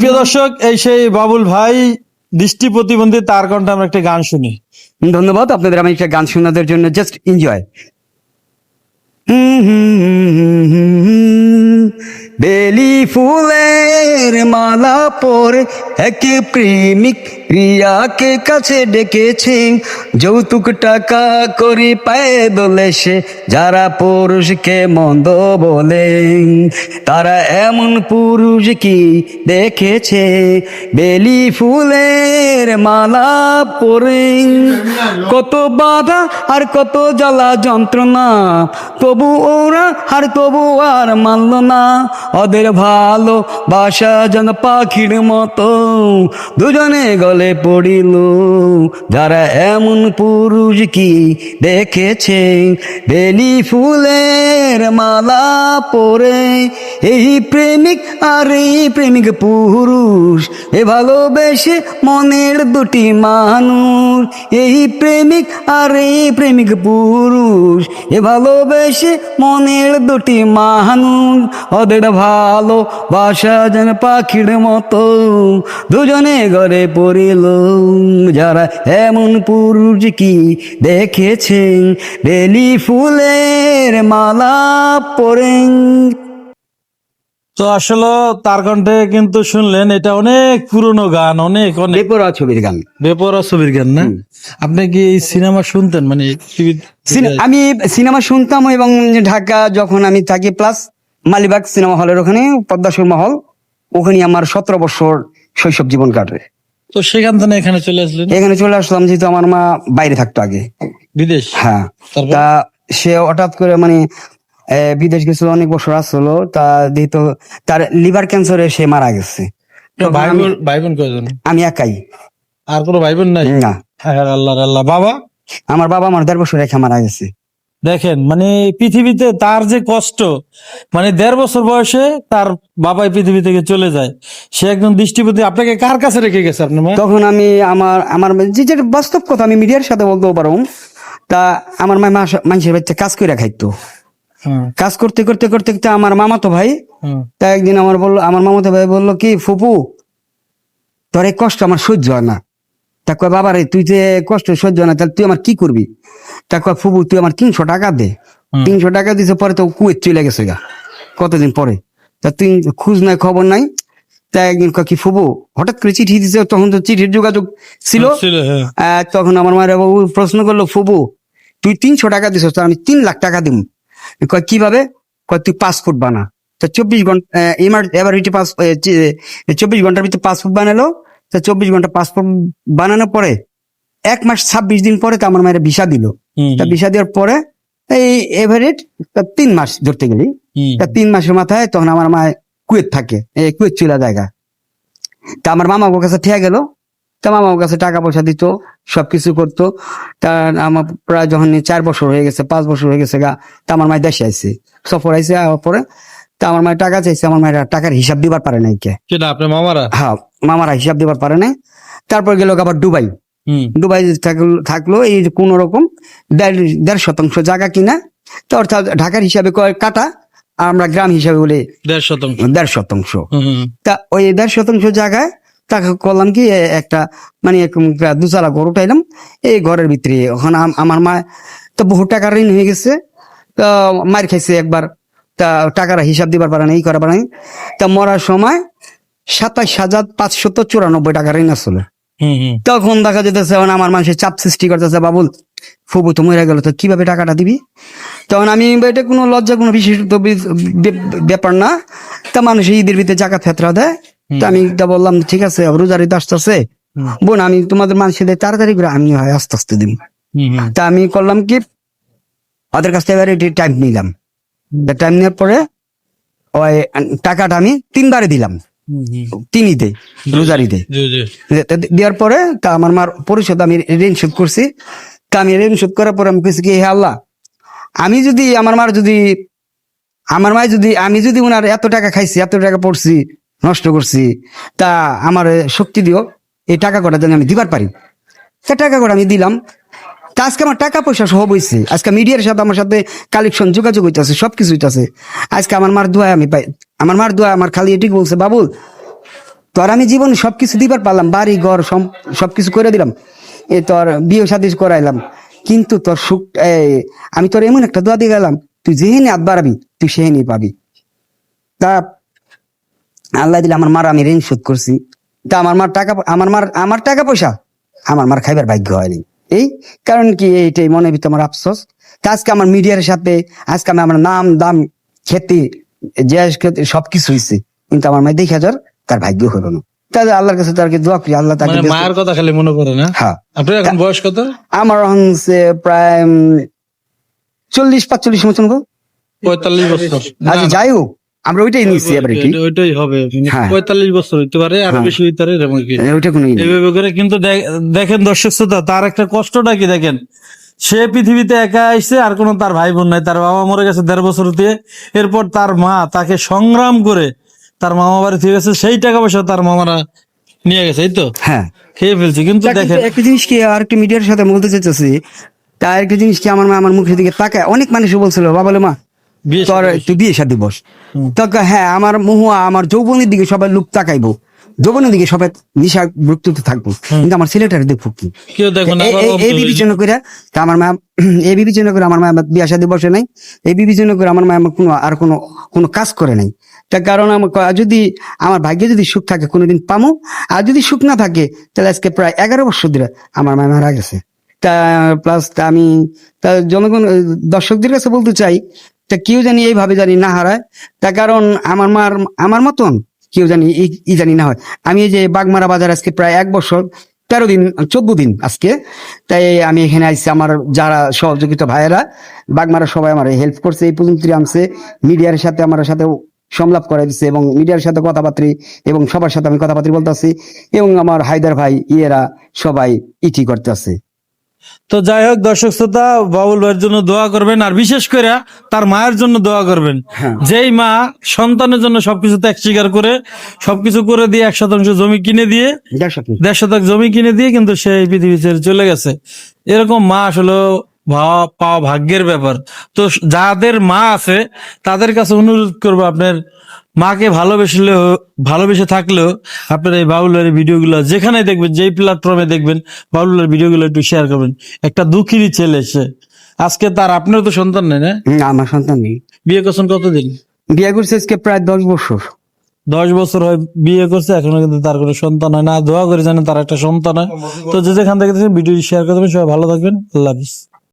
প্রিয় দর্শক, এই সেই বাবুল ভাই, দৃষ্টি প্রতিবন্ধী, তার কণ্ঠে আমরা একটা গান শুনি। ধন্যবাদ, আপনাদের আমি একটা গান শোনাদের জন্য জাস্ট এনজয় বেলি ফুলের মালা পরে এক প্রেমিক প্রিয়াকে কাছে ডেকেছে যৌতুক টাকা করি পায়ে দোলে সে, যারা পুরুষকে মন্দ বলে তারা এমন পুরুষ কি দেখেছে? বেলি ফুলের মালা পরে কত বাধা আর কত জ্বালা যন্ত্রণা, তবু ওরা আর তবু আর মানল না, ওদের ভালো বাসা যেন পাখির মতো, দুজনে গলে পড়িল। যারা এমন পুরুষ কি দেখেছে? বেলি ফুলের মালা পরে এই প্রেমিক আর এই প্রেমিক পুরুষ। এ ভালোবেসে মনের দুটি মানুষ। এই প্রেমিক আর এই প্রেমিক পুরুষ। এ ভালোবেসে মনের দুটি মানুষ। ওদের ভালো বাসা যেন পাখির মতো। দুজনে ঘরে যারা এমন পুরুষ কি দেখেছেন? বেলি ফুলের মালা পরেন। তো আসলে তার কণ্ঠে কিন্তু শুনলেন এটা অনেক পুরনো গান অনেক অনেক। বেপরা ছবির গান। বেপরা ছবির গান না? আপনি কি এই সিনেমা শুনতেন? মানে আমি সিনেমা শুনতাম এবং ঢাকা যখন আমি থাকি প্লাস মালিবাগ সিনেমা হলের ওখানে পদ্মা সুরমা হল ওখানে আমার সতেরো বছর শৈশব জীবন কাটে। তো সেখান থেকে এখানে চলে আসলেন? এখানে চলে আসলাম যেহেতু আমার মা বাইরে থাকতো আগে। বিদেশ? হ্যাঁ। তা সে হঠাৎ করে মানে বিদেশ গেছিল অনেক বছর আসলো তা যেহেতু তার লিভার ক্যান্সারে সে মারা গেছে। ভাই আমি- বোন কয়জন? আমি একাই। আর কোনো ভাই বোন নাই? না। হ্যাঁ আল্লাহ আল্লাহ বাবা? আমার বাবা আমার দেড় বছর রেখে মারা গেছে। দেখেন মানে পৃথিবীতে তার যে কষ্ট মানে দেড় বছর বয়সে তার বাবাই পৃথিবী থেকে চলে যায়। সে একজন দৃষ্টিপতি। আপনাকে কার কাছে রেখে গেছে আপনার তখন আমি আমার আমার যে যেটা বাস্তব কথা আমি মিডিয়ার সাথে বলতেও পারো তা আমার মা মানুষের বাচ্চা কাজ করে খাইতো। হ্যাঁ, কাজ করতে করতে করতে করতে আমার মামাতো ভাই হ্যাঁ। তা একদিন আমার বলল আমার মামাতো ভাই বলল কি ফুপু তোর এই কষ্ট আমার সহ্য হয় না। তা কয় বাবা রে তুই যে কষ্ট সহ্য না তাহলে তুই আমার কি করবি? তা কয় ফুবু তুই আমার তিনশো টাকা দে। তিনশো টাকা দিছে পরে তো কুয়েত চলে গেছে গা কতদিন পরে? তা তুই খোঁজ নাই খবর নাই? তা একদিন কি ফুপু হঠাৎ করে চিঠি দিছে? তখন তো চিঠির যোগাযোগ ছিল। হ্যাঁ। তখন আমার মায়ের বাবু প্রশ্ন করল ফুবু তুই তিনশো টাকা দিস তো আমি তিন লাখ টাকা দিব কয় কীভাবে? কয় তুই পাসপোর্ট বানা। তো চব্বিশ ঘণ্টা এমার এভারিটি পাস চব্বিশ ঘণ্টার ভিতরে পাসপোর্ট বানালো। তো চব্বিশ ঘণ্টা পাসপোর্ট বানানোর পরে এক মাস ছাব্বিশ দিন পরে তো আমার মায়ের ভিসা দিল। তা ভিসা দেওয়ার পরে এই এভারেট তিন মাস ধরতে গেলি। তা তিন মাসের মাথায় তখন আমার মা কুয়েত থাকে এই কুয়েত চুলা জায়গা। তা আমার মামা ওর কাছে ঠিয়া গেল। তা মামা ওর কাছে টাকা পয়সা দিত সবকিছু করতো। তা আমার প্রায় যখন চার বছর হয়ে গেছে পাঁচ বছর হয়ে গেছে গা তা আমার মায়ের দেশে আইছে। সফর আইসে পরে তা আমার মায়ের টাকা চাইছে আমার মায়ের টাকার হিসাব দিবার পারে নাই কে। আপনার মামারা? হ্যাঁ। মামারা হিসাব দিবার পারে নাই। তারপর গেল আবার দুবাই। হুম। দুবাই থাকল এই কোনো রকম দেড় শতাংশ জায়গা কিনা। তো অর্থাৎ ঢাকার হিসাবে কয় কাটা আর আমরা গ্রাম হিসাবে বলে দেড় শতাংশ। দেড় শতাংশ। তা ওই দেড় শতাংশ জায়গায় তাকে করলাম কি একটা মানে দুচালা ঘর উঠাইলাম। এই ঘরের ভিতরে ওখানে আমার মা তো বহু টাকা ঋণ হয়ে গেছে। তো মার খাইছে একবার। তা টাকার হিসাব দিবার পারে না এই করা পারে তা মরার সময় সাতাশ হাজার পাঁচশত চুরানব্বই টাকা ঋণ আসলে। তখন দেখা যেতেছে আমার মানুষের চাপ সৃষ্টি করতেছে বাবুল ফুবু তো মরে গেল তো কীভাবে টাকাটা দিবি? তখন আমি এটা কোনো লজ্জা কোনো বিশেষ তো ব্যাপার না। তা মানুষ ঈদের ভিতরে জাকাত ফেতরা দেয়। তা আমি তা বললাম ঠিক আছে রোজার ঈদ আসতেছে। হুম। বোন আমি তোমাদের মানুষের তাড়াতাড়ি করে আমি হয় আস্তে আস্তে হুম, তা আমি করলাম কি ওদের কাছ থেকে টাইম নিলাম। টাইম নেওয়ার পরে ওই টাকাটা আমি তিনবারে দিলাম। তিন ঈদে রোজার ঈদে জি জি। দে- দে- দেওয়ার পরে তা আমার মার পরিশোধ আমি ঋণ শোধ করছি। তা আমি ঋণ শোধ করার পরে আমি কেছি কি হে আল্লাহ আমি যদি আমার মার যদি আমার মায় যদি আমি যদি ওনার এত টাকা খাইছি এত টাকা পড়ছি নষ্ট করছি তা আমার শক্তি দিও এই টাকা কটা যেন আমি দিবার পারি। তা টাকা করে আমি দিলাম। তা আজকে আমার টাকা পয়সা সব হয়েছে আজকে মিডিয়ার সাথে আমার সাথে কালেকশন যোগাযোগ হইতেছে সবকিছু হইতেছে। আজকে আমার মার দোয়া আমি পাই আমার মার দোয়া, আমার খালি এটি বলছে বাবুল তোর আমি জীবনে সবকিছু দিবার পারলাম, বাড়ি, ঘর, সম- সবকিছু করে দিলাম, এ তোর বিয়ে সাথে করাইলাম, কিন্তু তোর সুখ আমি তোর এমন একটা দোয়া দিয়ে গেলাম, তুই যেহেনি হাত বাড়াবি, তুই সেহেনি পাবি। তা আল্লাহ দিলে আমার মার আমি ঋণ শোধ করছি। তা আমার মার টাকা, আমার মার, আমার টাকা পয়সা, আমার মার খাইবার ভাগ্য হয়নি। এই কারণ কি? এইটাই মনে ভিতরে আমার আফসোস। তা আজকে আমার মিডিয়ার সাথে, আজকে আমি আমার নাম, দাম খ্যাতি যে সবকিছু হয়েছে কিন্তু আমার মায়ের দেখে হাজার তার ভাগ্য হলো না। তাহলে আল্লাহর কাছে তার দোয়া করি আল্লাহ তাকে মানে মায়ের কথা খালি মনে করে না? হ্যাঁ। আপনার এখন বয়স কত? আমার হচ্ছে প্রায় চল্লিশ পাঁচচল্লিশ মতন গো। পঁয়তাল্লিশ বছর। আচ্ছা যাই হোক আমরা ওইটাই নিচ্ছি এবারে কি। ওইটাই হবে। হ্যাঁ। পঁয়তাল্লিশ বছর হইতে পারে আরও হ্যাঁ। বেশি হইতে পারে এরকম কি। ওইটা কোনো এইভাবে করে কিন্তু দেখ- দেখেন দর্শক শ্রোতা তার একটা কষ্টটা কি দেখেন? সে পৃথিবীতে একা আসছে আর কোনো তার ভাই বোন নাই তার বাবা মরে গেছে দেড় বছর দিয়ে। এরপর তার মা তাকে সংগ্রাম করে তার মামা বাড়ি থেকে গেছে সেই টাকা পয়সা তার মামারা নিয়ে গেছে এই তো? হ্যাঁ। খেয়ে ফেলছে কিন্তু দেখেন একটা জিনিস কি আর একটা মিডিয়ার সাথে বলতে চাইতেছি তা একটা জিনিস কি আমার মা আমার মুখের দিকে তাকায় অনেক মানুষ বলছিল বাবা বলে মা বিয়ে তোর তুই বিয়ে শাদী বস। তো হ্যাঁ আমার মহুয়া আমার যৌবনের দিকে সবাই লোক তাকাইবো। যৌবনের দিকে সবাই নিশা বৃত্তিতে থাকব। কিন্তু আমার ছেলেটার দেখব কি? এই- বিবেচনা করে তা আমার মা এই বিবেচনা করে আমার মা বিয়ে শাদী বসে নাই। এই বিবেচনা করে আমার মা আমার কোনো আর কোনো কোনো কাজ করে নাই। তার কারণ আমার যদি আমার ভাগ্যে যদি সুখ থাকে কোনোদিন পামো। আর যদি সুখ না থাকে তাহলে আজকে প্রায় এগারো বছর ধরে আমার মা মারা গেছে। তা প্লাস তা আমি তা জনগণ দর্শকদের কাছে বলতে চাই তা কেউ জানি এইভাবে জানি না হারায়। তার কারণ আমার মার আমার মতন কেউ জানি ই- জানি না হয়। আমি এই যে বাগমারা বাজার আজকে প্রায় এক বছর, তেরো দিন, চোদ্দ দিন আজকে, তাই আমি এখানে আসছি আমার যারা সহযোগিতা ভাইয়েরা, বাগমারা সবাই আমার হেল্প করছে, এই পর্যন্ত আনছে, মিডিয়ার সাথে আমার সাথে সংলাপ করে দিচ্ছে এবং মিডিয়ার সাথে কথাবার্তা এবং সবার সাথে আমি কথাবার্তা বলতে এবং আমার হায়দার ভাই, ইয়েরা সবাই ইটি করতে আছে তো যাই হোক দর্শক শ্রোতা বাবুল ভাইয়ের জন্য দোয়া করবেন আর বিশেষ করে তার মায়ের জন্য দোয়া করবেন। হ্যাঁ। যেই মা সন্তানের জন্য সবকিছু ত্যাগ স্বীকার করে সবকিছু করে দিয়ে এক শতাংশ জমি কিনে দিয়ে দেড় শতক জমি কিনে দিয়ে কিন্তু সে এই পৃথিবী ছেড়ে চলে গেছে। এরকম মা আসলে পাওয়া ভাগ্যের ব্যাপার। তো যাদের মা আছে তাদের কাছে অনুরোধ করব আপনার মাকে ভালোবেসলেও ভালোবেসে থাকলেও আপনার এই বাউলের ভিডিওগুলো যেখানে দেখবেন যেই প্ল্যাটফর্মে দেখবেন বাউলের ভিডিওগুলো একটু শেয়ার করবেন। একটা দুঃখীরই ছেলে সে। আজকে তার আপনার তো সন্তান নেই না? না আমার সন্তান নেই। বিয়ে করছেন কতদিন? বিয়ে করছে আজকে প্রায় দশ বছর। দশ বছর হয় বিয়ে করছে এখনও কিন্তু তার কোনো সন্তান হয় না। দোয়া করে জানেন তার একটা সন্তান হয়। তো যে যেখান থেকে ভিডিও শেয়ার করে দেবেন। সবাই ভালো থাকবেন। আল্লাহ হাফিজ।